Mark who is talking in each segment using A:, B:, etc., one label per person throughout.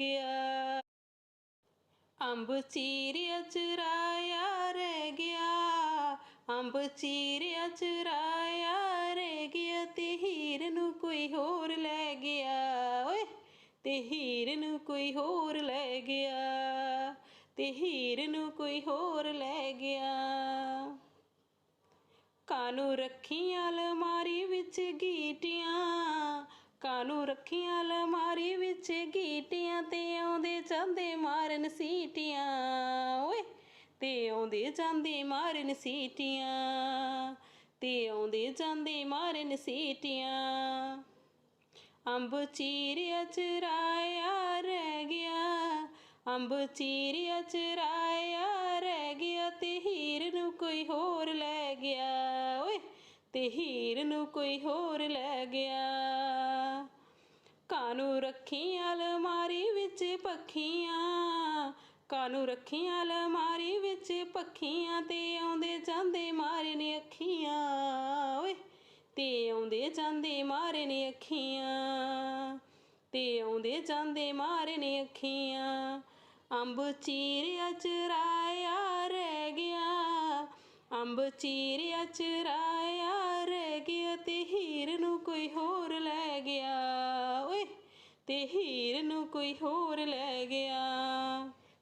A: ਗਿਆ। ਅੰਬ ਚੀਰਿਆ ਚੁਰਾਇਆ ਰਹਿ ਗਿਆ। ਅੰਬ ਚੀਰਿਆ ਚੁਰਾਇਆ ਰਹਿ ਗਿਆ ਤੇ ਹੀਰ ਨੂੰ ਕੋਈ ਹੋਰ ਲੈ ਗਿਆ। ਓਏ, ਤੇ ਹੀਰ ਨੂੰ ਕੋਈ ਹੋਰ ਲੈ ਗਿਆ। ਤੇ ਹੀਰ ਨੂੰ ਕੋਈ ਹੋਰ ਲੈ ਗਿਆ। ਕਾਨੂੰ ਰੱਖੀਆਂ ਅਲਮਾਰੀ ਵਿੱਚ ਗੀਟੀਆਂ? ਕਾਨੂੰ ਰੱਖੀਆਂ ਅਲਮਾਰੀ ਵਿੱਚ ਗੀਟੀਆਂ? ਤੇ ਆਉਂਦੇ ਜਾਂਦੇ ਮਾਰਨ ਸੀਟੀਆਂ, ਓਏ। ਤੇ ਆਉਂਦੇ ਜਾਂਦੇ ਮਾਰਨ ਸੀਟੀਆਂ, ਤੇ ਆਉਂਦੇ ਜਾਂਦੇ ਮਾਰਨ ਸੀਟੀਆਂ। ਅੰਬ ਚੀਰਿਆ ਚੁਰਾਇਆ ਰਹਿ ਗਿਆ, ਅੰਬ ਚੀਰਿਆ ਚੁਰਾਇਆ ਰਹਿ ਗਿਆ, ਤੇ ਹੀਰ ਨੂੰ ਕੋਈ ਹੋਰ ਲੈ ਗਿਆ, ਓਏ। ਤੇ ਹੀਰ ਨੂੰ ਕੋਈ ਹੋਰ ਲੈ ਗਿਆ। ਕਾਨੂੰ ਰੱਖੀਆਂ ਅਲਮਾਰੀ ਵਿੱਚ ਪੱਖੀਆਂ, ਕਾਨੂੰ ਰੱਖੀਆਂ ਅਲਮਾਰੀ ਵਿੱਚ ਪੱਖੀਆਂ, ਤੇ ਆਉਂਦੇ ਜਾਂਦੇ ਮਾਰੇ ਮਾਰਨ ਅੱਖੀਆਂ, ਓਏ, ਤੇ ਆਉਂਦੇ ਜਾਂਦੇ ਮਾਰੇ ਮਾਰਨ ਅੱਖੀਆਂ, ਤੇ ਆਉਂਦੇ ਜਾਂਦੇ ਮਾਰੇ ਮਾਰਨ ਅੱਖੀਆਂ, ਅੰਬ ਚੀਰਿਆ ਚੁਰਾਇਆ ਰਹਿ ਗਿਆ, ਅੰਬ ਚੀਰਿਆ ਚੁਰਾਇਆ ਰਹਿ ਗਿਆ, ਤੇ ਹੀਰ ਨੂੰ ਕੋਈ ਹੋਰ ਲੈ ਗਿਆ। ਤੇ ਹੀਰ ਨੂੰ ਕੋਈ ਹੋਰ ਲੈ ਗਿਆ।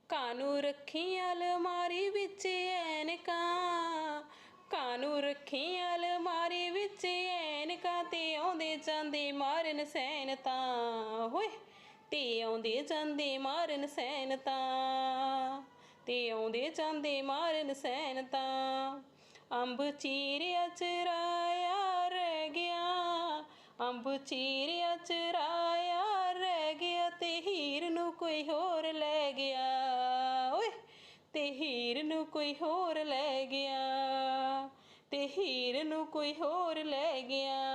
A: ਕਾਨੂੰ ਰੱਖੀ ਅਲਮਾਰੀ ਵਿੱਚ ਐਨਕਾਂ, ਕਾਨੂੰ ਰੱਖੀਆਂ ਅਲਮਾਰੀ ਵਿੱਚ ਐਨਕਾਂ ਤੇ ਆਉਂਦੇ ਜਾਂਦੇ ਮਾਰਨ ਸੈਨ ਤਾਂ ਹੋਏ ਤੇ ਆਉਂਦੇ ਜਾਂਦੇ ਮਾਰਨ ਸੈਨ ਤਾਂ, ਤੇ ਆਉਂਦੇ ਜਾਂਦੇ ਮਾਰਨ ਸੈਨ ਤਾਂ। ਅੰਬ ਚੀਰਿਆ ਚਰਾਇਆ ਰਹਿ ਗਿਆ, ਅੰਬ ਚੀਰਿਆ ਚਰਾਇਆ ਕੋਈ ਹੋਰ ਲੈ ਗਿਆ ਤੇ ਹੀਰ ਨੂੰ ਕੋਈ ਹੋਰ ਲੈ ਗਿਆ।